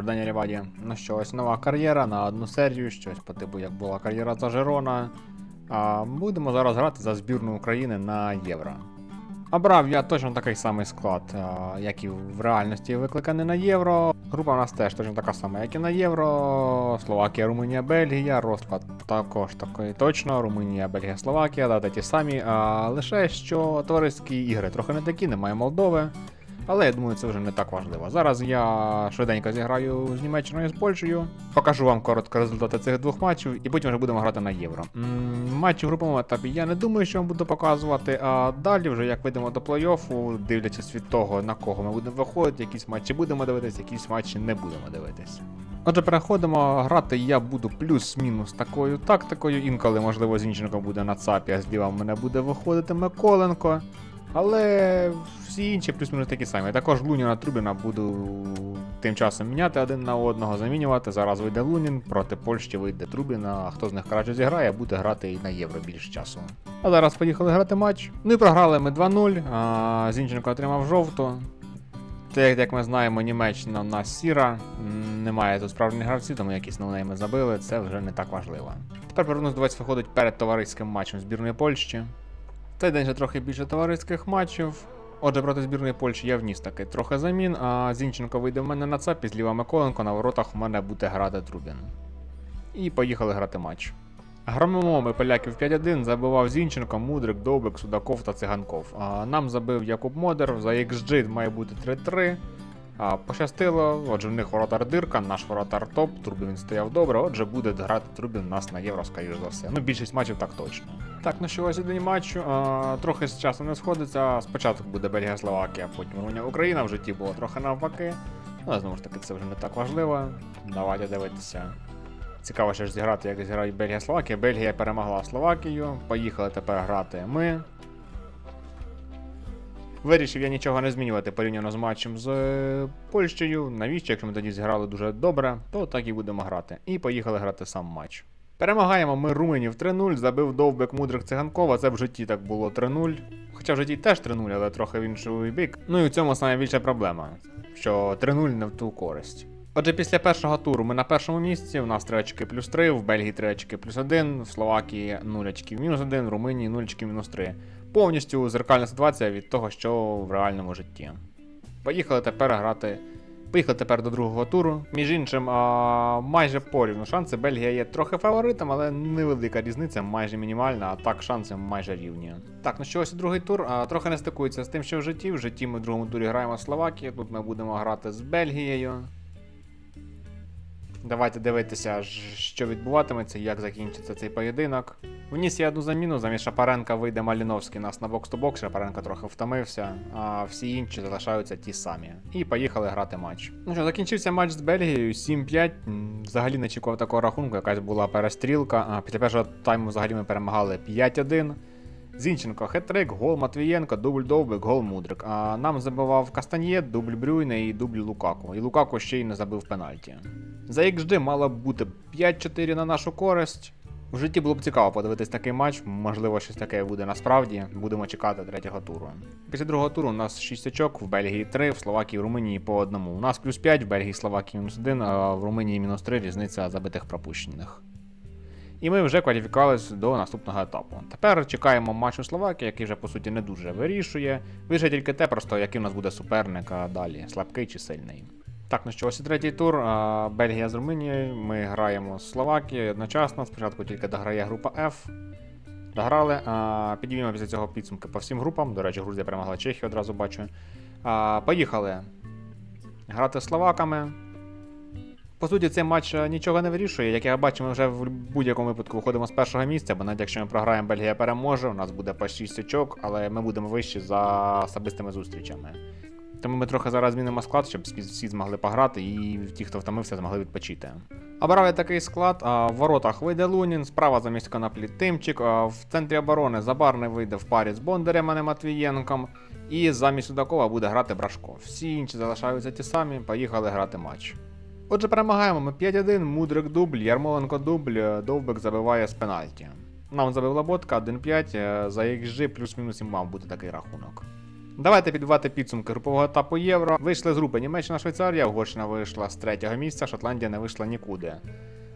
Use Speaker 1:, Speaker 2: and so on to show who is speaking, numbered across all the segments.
Speaker 1: Добрий Ріваді. Ну що, ось нова кар'єра на одну серію, щось по типу, як була кар'єра за Жерона. А будемо зараз грати за збірну України на Євро. А брав я точно такий самий склад, як і в реальності викликаний на євро. Група у нас теж точно така сама, як і на євро. Словакія, Румунія, Бельгія. Розклад також такий точно. Румунія, Бельгія, Словакія, дати ті самі. А лише що товариські ігри трохи не такі, немає Молдови. Але я думаю, це вже не так важливо. Зараз я швиденько зіграю з Німеччиною і з Польщею. Покажу вам коротко результати цих двох матчів, і потім вже будемо грати на євро. М, Матчі в груповому етапі я не думаю, що вам буду показувати. А далі, вже як вийдемо до плей-оффу, дивлячись від того, на кого ми будемо виходити, якісь матчі будемо дивитися, якісь матчі не будемо дивитися. Отже, переходимо. Грати я буду плюс-мінус такою тактикою. Інколи, можливо, Зінченко буде на ЦАПі, а зліва в мене буде виходити Миколенко. Але всі інші плюс-мінус такі самі. Також Луніна Трубіна буду тим часом міняти один на одного, замінювати. Зараз вийде Лунін, проти Польщі вийде Трубіна. А хто з них краще зіграє, буде грати і на євро більше часу. А зараз поїхали грати матч. Ну і програли ми 2-0. А Зінченко отримав жовту. Те, як ми знаємо, Німеччина в нас сіра. Немає тут справжніх гравців, тому якісь ноунейми забили, це вже не так важливо. Тепер повернусь до вас виходить перед товариським матчем збірної Польщі. В цей день вже трохи більше товариських матчів. Отже, проти збірної Польщі я вніс таки трохи замін, а Зінченко вийде в мене на цапі, зліва Миколенко, на воротах у мене буде грати Трубін. І поїхали грати матч. Громимо ми поляків 5-1, забивав Зінченко, Мудрик, Довбик, Судаков та Циганков. А нам забив Якуб Модер, за XG має бути 3-3. Пощастило, отже, в них воротар дирка, наш воротар топ, Трубін стояв добре, отже, буде грати Трубін нас на євро, скоріш за все. Ну, більшість матчів так точно. Так, ну що ось і день матчу. А, трохи з часу не сходиться. Спочатку буде Бельгія, Словакія, потім Румунія, Україна. В житті було трохи навпаки. Але знову ж таки, це вже не так важливо. Давайте дивитися. Цікаво ще ж зіграти, як зіграють Бельгія, Словакія. Бельгія перемогла Словакію. Поїхали тепер грати ми. Вирішив я нічого не змінювати порівняно з матчем з е, Польщею. Навіщо, якщо ми тоді зіграли дуже добре, то так і будемо грати. І поїхали грати сам матч. Перемагаємо ми румунів 3-0, забив довбик мудрик циганкова. Це в житті так було 3-0. Хоча в житті теж 3-0, але трохи в інший бік. Ну і в цьому найбільша проблема, що 3-0 не в ту користь. Отже, після першого туру ми на першому місці. У нас 3 очки плюс 3, в Бельгії 3 очки плюс 1, в Словакії 0 очків мінус 1, в Румунії 0 очків мінус 3. Повністю зеркальна ситуація від того, що в реальному житті. Поїхали тепер грати. Поїхали тепер до другого туру. Між іншим, а, майже порівну шанси. Бельгія є трохи фаворитом, але невелика різниця, майже мінімальна, а так шанси майже рівні. Так, ну що ось другий тур. А, трохи не стикується з тим, що в житті. В житті ми в другому турі граємо з Словакією. Тут ми будемо грати з Бельгією. Давайте дивитися, що відбуватиметься, як закінчиться цей поєдинок. Вніс я одну заміну, замість Шапаренка вийде Маліновський нас на бокс-то-бокс, Шапаренко трохи втомився, а всі інші залишаються ті самі. І поїхали грати матч. Ну що, закінчився матч з Бельгією 7-5. Взагалі не очікував такого рахунку, якась була перестрілка. Після першого тайму взагалі ми перемагали 5-1. Зінченко, хет-трик, гол Матвієнко, дубль Довбик, гол Мудрик. А нам забивав Кастаньє, дубль Брюйне і дубль Лукаку. І Лукаку ще й не забив пенальті. За XG мало б бути 5-4 на нашу користь. В житті було б цікаво подивитись такий матч, можливо, щось таке буде насправді. Будемо чекати третього туру. Після другого туру у нас 6 очок, в Бельгії 3, в Словакії і Румунії по одному. У нас плюс 5, в Бельгії Словакії мінус 1, а в Румунії мінус 3 різниця забитих пропущених. І ми вже кваліфікувалися до наступного етапу. Тепер чекаємо матч у Словакії, який вже по суті не дуже вирішує. Вирішує тільки те, просто який у нас буде суперник а далі, слабкий чи сильний. Так, ну що, ось і третій тур. Бельгія з Румунією. Ми граємо з Словакією одночасно. Спочатку тільки дограє група F. Дограли. Підіймемо після цього підсумки по всім групам. До речі, Грузія перемогла Чехію, одразу бачу. Поїхали. Грати з словаками. По суті, цей матч е, нічого не вирішує. Як я бачу, ми вже в будь-якому випадку виходимо з першого місця, бо навіть якщо ми програємо, Бельгія переможе, у нас буде по 6 очок, але ми будемо вищі за особистими зустрічами. Тому ми трохи зараз змінимо склад, щоб всі- змогли пограти, і ті, хто втомився, змогли відпочити. Обрав я такий склад. А, в воротах вийде Лунін, справа замість коноплі Тимчик, а, в центрі оборони Забарний вийде в парі з Бондарем, а не Матвієнком. І замість Судакова буде грати Брашко. Всі інші залишаються ті самі, поїхали грати матч. Отже, перемагаємо ми 5-1, Мудрик дубль, Ярмоленко дубль, е, Довбик забиває з пенальті. Нам забив Лаботка 1-5, е, за XG плюс-мінус і мав бути такий рахунок. Давайте підбивати підсумки групового етапу Євро. Вийшли з групи Німеччина, Швейцарія, Угорщина вийшла з третього місця, Шотландія не вийшла нікуди.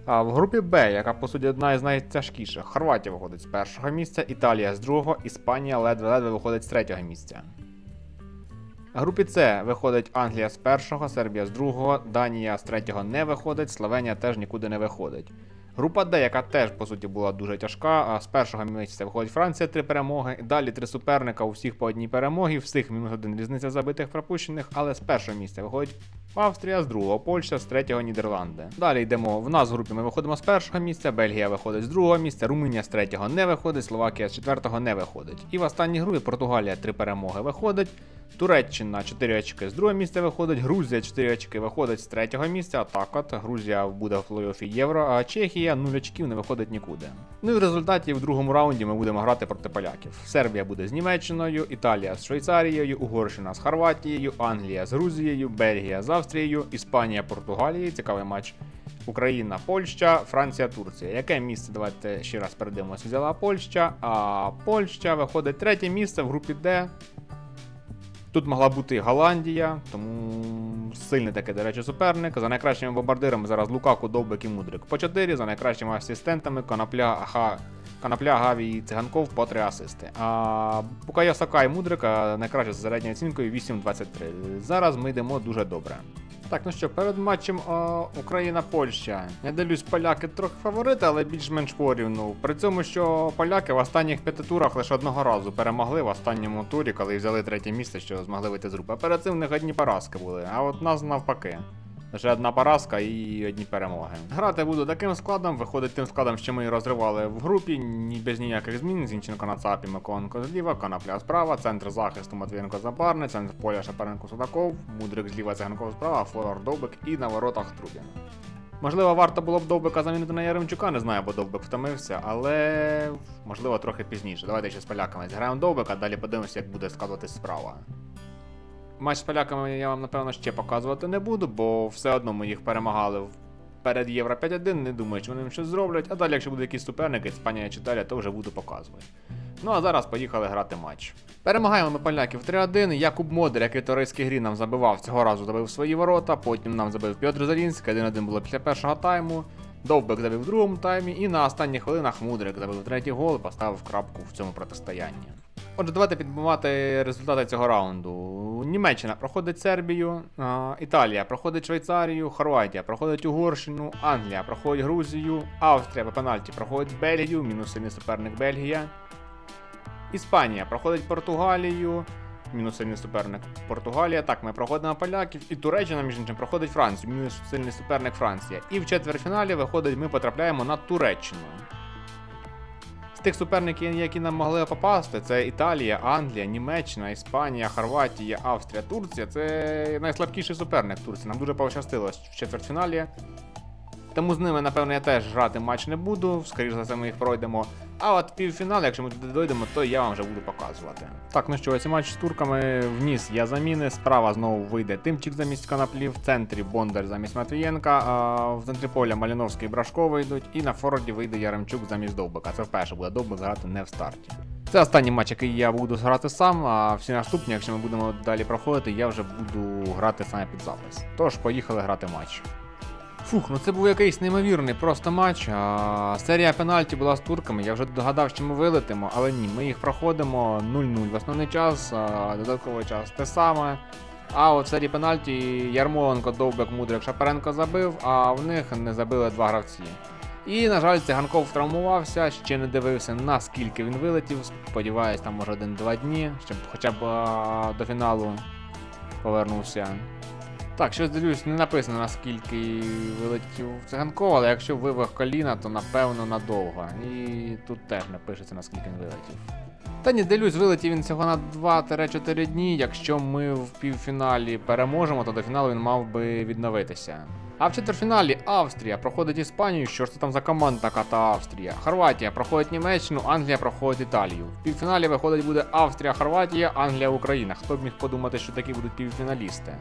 Speaker 1: А в групі Б, яка по суті одна із найтяжкіших, Хорватія виходить з першого місця, Італія з другого, Іспанія ледве-ледве виходить з третього місця. Групі С виходить Англія з першого, Сербія з другого, Данія з третього не виходить, Словенія теж нікуди не виходить. Група Д, яка теж по суті була дуже тяжка. А з першого місця виходить Франція три перемоги. Далі три суперника, у всіх по одній перемогі, всіх мінус один різниця забитих пропущених, але з першого місця виходить Австрія, з другого Польща, з третього Нідерланди. Далі йдемо. В нас в групі ми виходимо з першого місця, Бельгія виходить з другого місця, Румунія з третього не виходить, Словакія з четвертого не виходить. І в останній групі Португалія три перемоги виходить. Туреччина 4 очки з другого місця виходить, Грузія 4 очки виходить з третього місця. А так от Грузія буде в плей-оффі Євро, а Чехія 0 очків не виходить нікуди. Ну і в результаті в другому раунді ми будемо грати проти поляків. Сербія буде з Німеччиною, Італія з Швейцарією, Угорщина з Хорватією, Англія з Грузією, Бельгія з Австрією, Іспанія, Португалією. Цікавий матч. Україна, Польща, Франція, Турція. Яке місце? Давайте ще раз передивимося. Взяла Польща, а Польща виходить третє місце в групі Д. Тут могла бути Голландія, тому сильний такий, до речі, суперник. За найкращими бомбардирами зараз Лукаку, Довбик і Мудрик по 4, за найкращими асистентами Конопля, Ха, Конопля, Гаві і Циганков по 3 асисти. А Букая Сака і Мудрика найкраще з середньою оцінкою 8-23. Зараз ми йдемо дуже добре. Так, ну що, перед матчем Україна-Польща. Я дивлюсь, поляки трохи фаворити, але більш-менш порівну. При цьому, що поляки в останніх п'яти турах лише одного разу перемогли в останньому турі, коли взяли третє місце, що змогли вийти з групи. А перед цим в них одні поразки були, а от нас навпаки. Лише одна поразка і одні перемоги. Грати буду таким складом, виходить тим складом, що ми розривали в групі, ні без ніяких змін. Зінченко на цапі, Миколенко зліва, Конопля справа, центр захисту Матвієнко Забарний, центр поля Шапаренко Судаков, Мудрик зліва Циганков справа, Флор Довбик і на воротах Трубін. Можливо, варто було б Довбика замінити на Яремчука, не знаю, бо Довбик втомився, але можливо трохи пізніше. Давайте ще з поляками зіграємо Довбика, далі подивимося, як буде складатись справа. Матч з поляками я вам напевно ще показувати не буду, бо все одно ми їх перемагали перед Євро 5-1. Не думаю, що вони їм щось зроблять. А далі, якщо будуть якісь суперники, Іспанія чи Італія, то вже буду показувати. Ну а зараз поїхали грати матч. Перемагаємо ми поляків 3-1. Якуб Модер, який в грі нам забивав, цього разу забив свої ворота. Потім нам забив Пьотр Залінський, 1-1 було після першого тайму. Довбик забив в другому таймі, і на останніх хвилинах Мудрик забив третій гол і поставив крапку в цьому протистоянні. Отже, давайте підбивати результати цього раунду. Німеччина проходить Сербію, Італія проходить Швейцарію, Хорватія проходить Угорщину, Англія проходить Грузію, Австрія по пенальті проходить Бельгію, мінус сильний суперник Бельгія. Іспанія проходить Португалію, мінус сильний суперник Португалія. Так, ми проходимо поляків. І Туреччина, між іншим, проходить Францію, мінус сильний суперник Франція. І в четвертьфіналі виходить, ми потрапляємо на Туреччину. Тих суперників, які нам могли попасти, це Італія, Англія, Німеччина, Іспанія, Хорватія, Австрія, Турція. Це найслабкіший суперник Турції. Нам дуже пощастило в четвертьфіналі. Тому з ними, напевно, я теж грати матч не буду, скоріше за все, ми їх пройдемо. А от півфінал, якщо ми туди дойдемо, то я вам вже буду показувати. Так, ну що, ось матч з турками вніс я заміни. Справа знову вийде Тимчик замість коноплі, в центрі Бондар замість Матвієнка, а в центрі поля Маліновський і Брашко вийдуть, і на форварді вийде Яремчук замість Довбика. Це вперше буде Довбик грати не в старті. Це останній матч, який я буду грати сам, а всі наступні, якщо ми будемо далі проходити, я вже буду грати саме під запис. Тож, поїхали грати матч. Фух, ну це був якийсь неймовірний просто матч. А, серія пенальті була з турками. Я вже догадав, що ми вилетимо, але ні, ми їх проходимо 0-0 в основний час, а додатковий час те саме. А от в серії пенальті Ярмоленко, Довбек, Мудрик, Шапаренко забив, а в них не забили два гравці. І, на жаль, циганков травмувався, ще не дивився, наскільки він вилетів. Сподіваюсь, там може один-два дні, щоб хоча б а, до фіналу повернувся. Так, щось дивлюсь, не написано наскільки вилетів циганков, але якщо вивих коліна, то напевно надовго. І тут теж не пишеться наскільки він вилетів. Та ні, дивлюсь, вилетів він всього на 2-4 дні. Якщо ми в півфіналі переможемо, то до фіналу він мав би відновитися. А в четвертьфіналі Австрія проходить Іспанію. Що ж це там за команда така та Австрія? Хорватія проходить Німеччину, Англія проходить Італію. В півфіналі виходить буде Австрія, Хорватія, Англія, Україна. Хто б міг подумати, що такі будуть півфіналісти?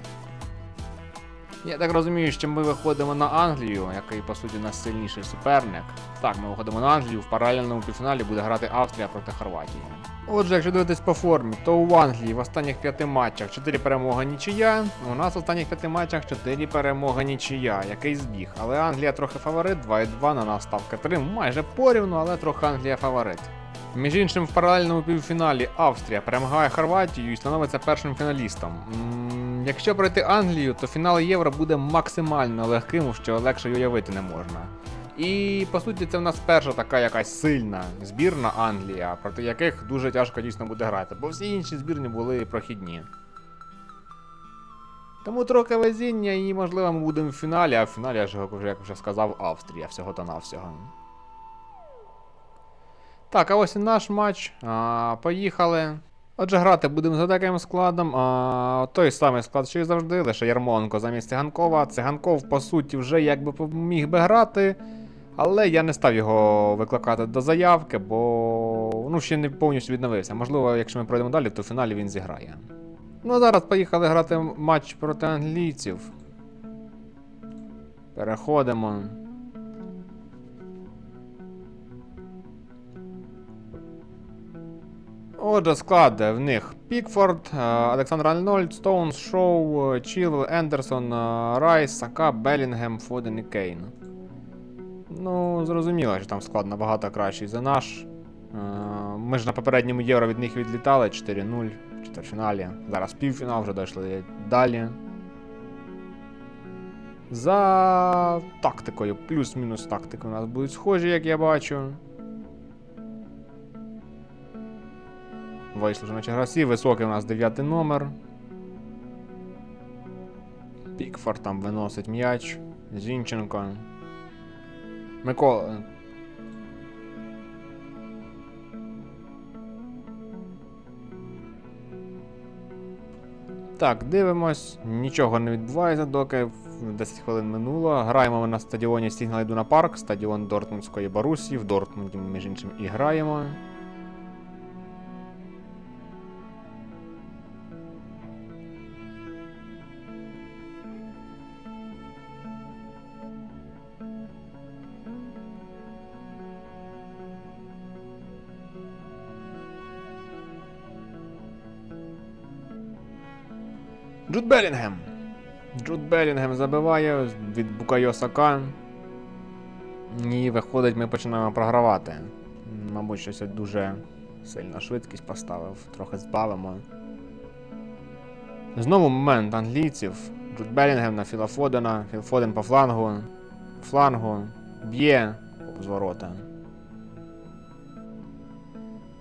Speaker 1: Я так розумію, що ми виходимо на Англію, який по суті нас сильніший суперник. Так, ми виходимо на Англію, в паралельному півфіналі буде грати Австрія проти Хорватії. Отже, якщо дивитись по формі, то у Англії в останніх п'яти матчах 4 перемоги нічия. У нас в останніх п'яти матчах 4 перемоги нічия, який збіг. Але Англія трохи фаворит, 2,2 на нас ставка 3, майже порівну, але трохи Англія фаворит. Між іншим, в паралельному півфіналі Австрія перемагає Хорватію і становиться першим фіналістом. Якщо пройти Англію, то фінал Євро буде максимально легким, що легше уявити не можна. І по суті, це в нас перша така якась сильна збірна Англія, проти яких дуже тяжко дійсно буде грати, бо всі інші збірні були прохідні. Тому трохи везіння, і можливо ми будемо в фіналі, а в фіналі, я ж як вже сказав, Австрія всього та навсього. Так, а ось і наш матч. А, поїхали. Отже, грати будемо за таким складом. А, той самий склад, що і завжди, лише Ярмоленко замість Циганкова. Циганков, по суті, вже якби міг би грати. Але я не став його викликати до заявки, бо ну, ще не повністю відновився. Можливо, якщо ми пройдемо далі, то в фіналі він зіграє. Ну а зараз поїхали грати матч проти англійців. Переходимо. Отже, склад в них Пікфорд, е, Олександр Альнольд, Стоунс, Шоу, Чілвел, Ендерсон, е, Райс, Сака, Белінгем, Фоден і Кейн. Ну, зрозуміло, що там склад набагато кращий за наш. Е, Ми ж на попередньому євро від них відлітали 4-0 в четвертьфіналі. Зараз півфінал вже дійшли далі. За тактикою, плюс-мінус тактики у нас будуть схожі, як я бачу. Вийшли вже наче гравці, високий у нас 9 номер. Пікфорд там виносить м'яч. Зінченко. Микола. Так, дивимось. Нічого не відбувається, доки 10 хвилин минуло. Граємо ми на стадіоні Сігнал Ідуна Парк, стадіон Дортмундської Барусі. В Дортмунді ми, між іншим і граємо. Джуд Белінгем. Джуд Белінгем забиває від Букайо Сака. І виходить, ми починаємо програвати. Мабуть, щось дуже сильно швидкість поставив, трохи збавимо. Знову момент англійців. Джуд Белінгем на Філа Фодена. Філ Фоден по флангу. Флангу. Б'є з.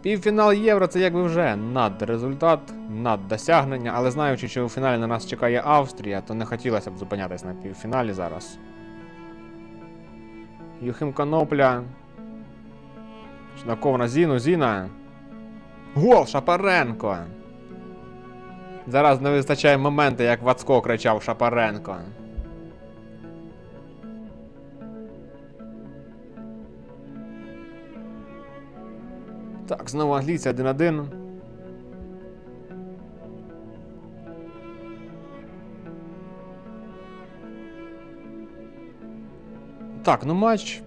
Speaker 1: Півфінал Євро це якби вже над результат, над досягнення, але знаючи, що у фіналі на нас чекає Австрія, то не хотілося б зупинятися на півфіналі зараз. Юхим Конопля. Шнаков на Зіну, Зіна. Гол Шапаренко! Зараз не вистачає моменту, як Вацко кричав Шапаренко. Так, знову англійці 1-1. Так, ну матч.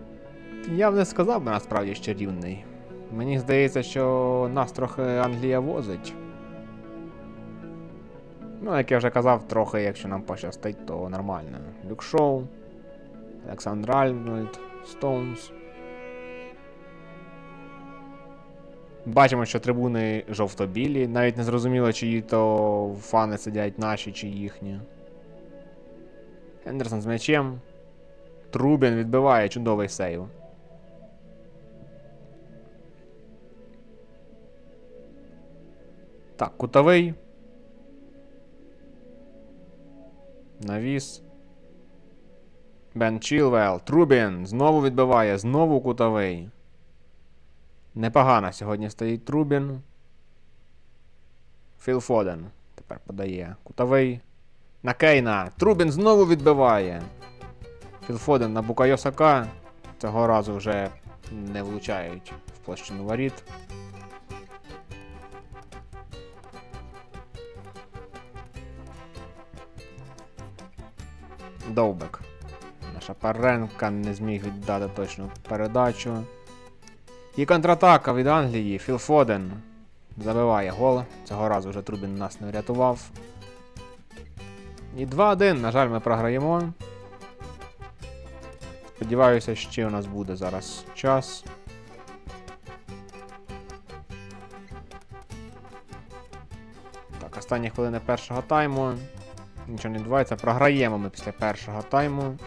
Speaker 1: Я б не сказав би насправді ще рівний. Мені здається, що нас трохи Англія возить. Ну, як я вже казав, трохи, якщо нам пощастить, то нормально. Люкшоу, Олександр Альнольд, Стоунс. Бачимо, що трибуни жовто-білі, навіть не зрозуміло, чиї то фани сидять наші чи їхні. Хендерсон з м'ячем. Трубін відбиває чудовий сейв. Так, кутовий. Навіс. Бен Чілвел. Трубін знову відбиває, знову кутовий. Непогано сьогодні стоїть Трубін. Філ Фоден тепер подає. Кутовий. На Кейна. Трубін знову відбиває. Філ Фоден на Букайо Сака. Цього разу вже не влучають в площину воріт. Довбик. Наша Паренка не зміг віддати точну передачу. І контратака від Англії. Філ Фоден забиває гол. Цього разу вже Трубін нас не врятував. І 2-1, на жаль, ми програємо. Сподіваюся, ще у нас буде зараз час. Так, останні хвилини першого тайму. Нічого не відбувається. Програємо ми після першого тайму.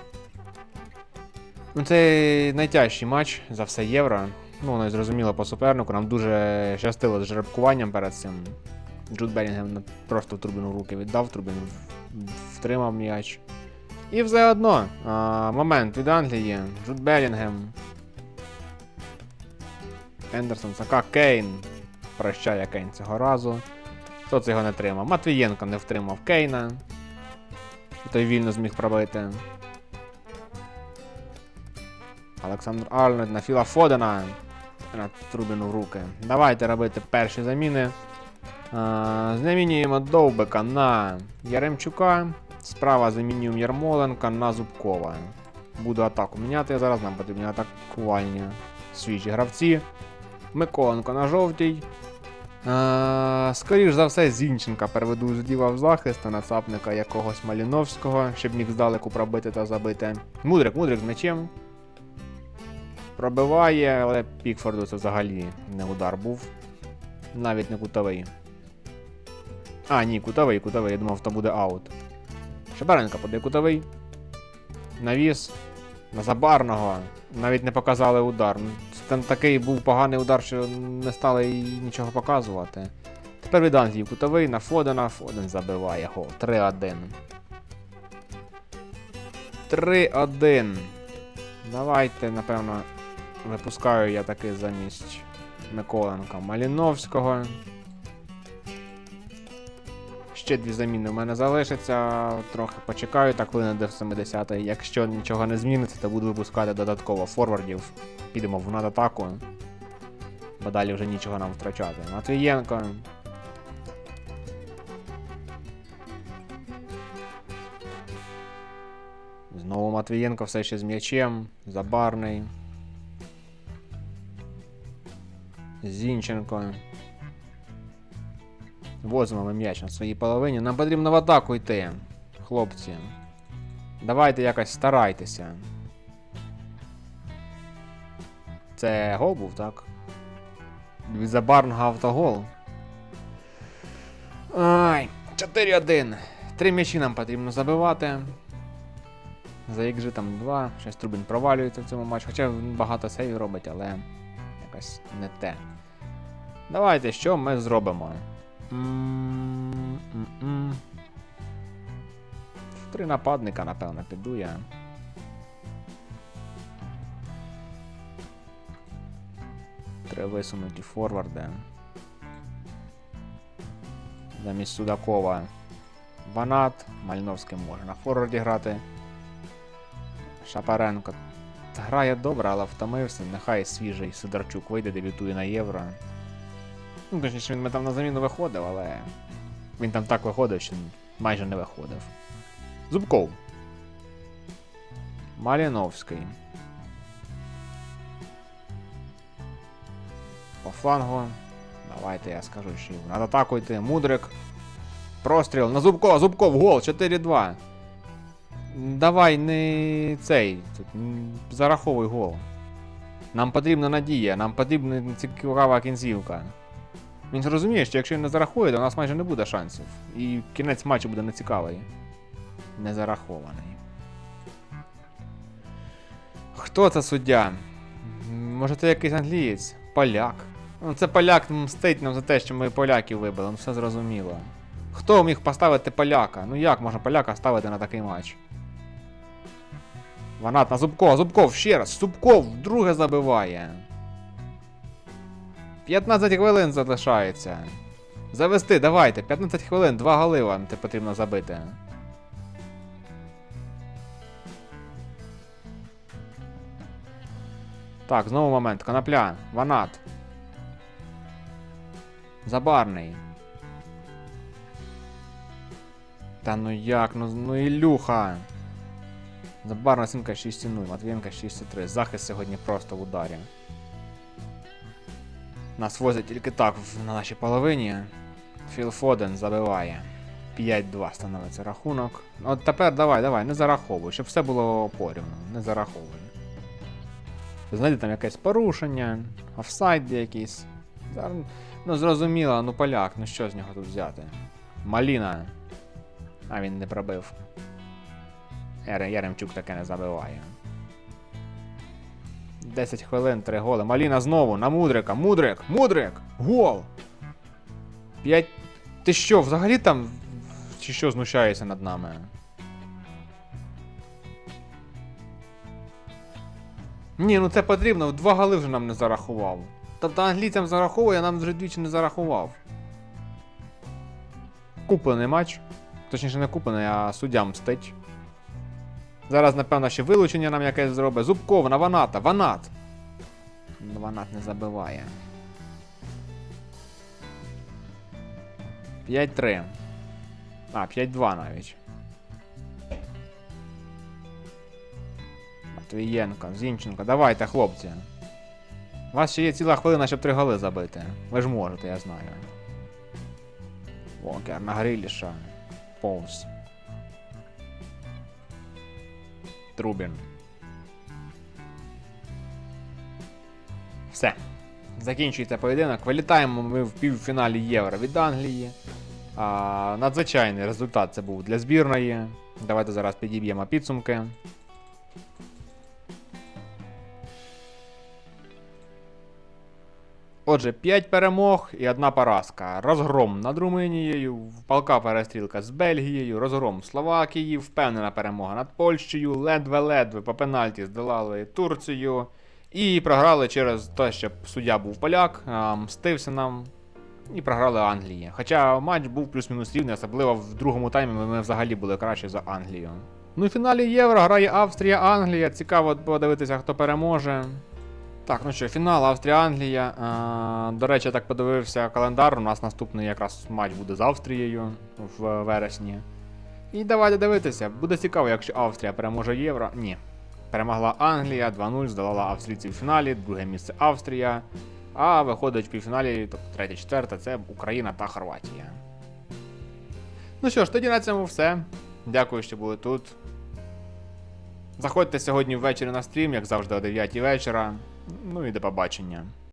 Speaker 1: Ну, це найтяжчий матч за все євро. Ну, воно зрозуміло по супернику. Нам дуже щастило з жеребкуванням перед цим. Джуд Белінгем просто в руки віддав, Трубін в- втримав м'яч. І все одно. А, момент від Англії. Джуд Белінгем. Ендерсон, Сака, Кейн. Прощає Кейн цього разу. Хто це його не тримав? Матвієнко не втримав Кейна. Той вільно зміг пробити. Олександр Арнольд на Філа Фодена. Трубіну в руки. Давайте робити перші заміни. Замінюємо Довбика на Яремчука. Справа замінюємо Ярмоленка на Зубкова. Буду атаку міняти зараз, нам потрібні атакувальні свіжі гравці. Миколенко на жовтій. А, скоріш за все, Зінченка переведу зліва в захист на цапника якогось Маліновського, щоб міг здалеку пробити та забити. Мудрик, Мудрик з м'ячем. Пробиває, але Пікфорду це взагалі не удар був. Навіть не кутовий. А, ні, кутовий, кутовий. Я думав, то буде аут. Шабаренко подає кутовий. Навіс. На забарного. Навіть не показали удар. Ну, Там такий був поганий удар, що не стали нічого показувати. Тепер від Англії кутовий на Фодена. Фоден забиває гол. 3-1. 3-1. Давайте, напевно, випускаю я таки замість Миколенка Маліновського. Ще дві заміни в мене залишаться. Трохи почекаю, так хвилини до 70 Якщо нічого не зміниться, то буду випускати додатково форвардів. Підемо в надатаку. Бо далі вже нічого нам втрачати. Матвієнко. Знову Матвієнко все ще з м'ячем. Забарний. Зінченко. Возимо ми м'яч на своїй половині. Нам потрібно в атаку йти. Хлопці. Давайте якось старайтеся. Це гол був, так? Від автогол. Ай, 4-1. Три м'ячі нам потрібно забивати. За XG там 2. Щось Трубін провалюється в цьому матчі. Хоча він багато сейвів робить, але якось не те. Давайте, що ми зробимо? В Три нападника, напевно, піду я. Треба висунути форварди. Замість Судакова. Ванат. Мальновський може на форварді грати. Шапаренко. Грає добре, але втомився. Нехай свіжий Сидорчук вийде, дебютує на євро. Ну, точніше, він там на заміну виходив, але він там так виходив, що майже не виходив. Зубков. Маліновський. По флангу. Давайте я скажу, що над атаку йти. Мудрик. Простріл на Зубкова. Зубков, гол, 4-2. Давай не цей. Зараховуй гол. Нам потрібна надія, нам потрібна цікава кінцівка. Він ж розуміє, що якщо він не зарахує, то у нас майже не буде шансів. І кінець матчу буде нецікавий. Не зарахований. Хто це суддя? Може це якийсь англієць? Поляк. Ну, це поляк мстить нам за те, що ми поляків вибили, ну все зрозуміло. Хто міг поставити поляка? Ну як можна поляка ставити на такий матч? Ванат на Зубкова, Зубков ще раз. Зубков вдруге забиває. 15 хвилин залишається. Завести, давайте. 15 хвилин, два голи вам те потрібно забити. Так, знову момент. Конопля. Ванат. Забарний. Та ну як, ну, ну Ілюха. Забарна оцінка 6,0, Матвієнка 6,3. Захист сьогодні просто в ударі. Нас возять тільки так на нашій половині. Філ Фоден забиває. 5-2 становиться рахунок. От тепер давай, давай, не зараховуй, щоб все було порівну, не зараховуй. Знайди там якесь порушення, офсайд якийсь. Ну зрозуміло, ну поляк, ну що з нього тут взяти? Маліна. А він не пробив. Яре- Яремчук таке не забиває. 10 хвилин, 3 голи. Маліна знову на Мудрика. Мудрик! Мудрик! Гол! 5. Ти що, взагалі там. Чи що знущаєшся над нами? Ні, ну це потрібно, два голи вже нам не зарахував. Тобто англійцям зараховує, а нам вже двічі не зарахував. Куплений матч. Точніше, не куплений, а суддя мстить. Зараз, напевно, ще вилучення нам якесь зробить. Зубков на Ваната. Ванат. Ванат не забиває. 5-3. А, 5-2 навіть. Матвієнко, Зінченко, давайте, хлопці. У вас ще є ціла хвилина, щоб три голи забити. Ви ж можете, я знаю. Вокер на Гриліша. Повз. Трубін. Все. Закінчується поєдинок. Вилітаємо ми в півфіналі Євро від Англії. А, надзвичайний результат це був для збірної. Давайте зараз підіб'ємо підсумки. Отже, 5 перемог і одна поразка. Розгром над Румунією, палка перестрілка з Бельгією, розгром Словакії, впевнена перемога над Польщею, ледве-ледве по пенальті здолали Турцію. І програли через те, що суддя був поляк, мстився нам. І програли Англії. Хоча матч був плюс-мінус рівний, особливо в другому таймі ми, взагалі були краще за Англію. Ну і в фіналі Євро грає Австрія-Англія. Цікаво подивитися, хто переможе. Так, ну що, фінал Австрія-Англія. До речі, я так подивився календар. У нас наступний якраз матч буде з Австрією в вересні. І давайте дивитися. Буде цікаво, якщо Австрія переможе Євро. Ні. Перемогла Англія 2-0, здолала австрійців в фіналі, друге місце Австрія. А виходить в півфіналі, тобто третє, четверте, це Україна та Хорватія. Ну що ж, тоді на цьому все. Дякую, що були тут. Заходьте сьогодні ввечері на стрім, як завжди, о 9 вечора. Ну і до побачення.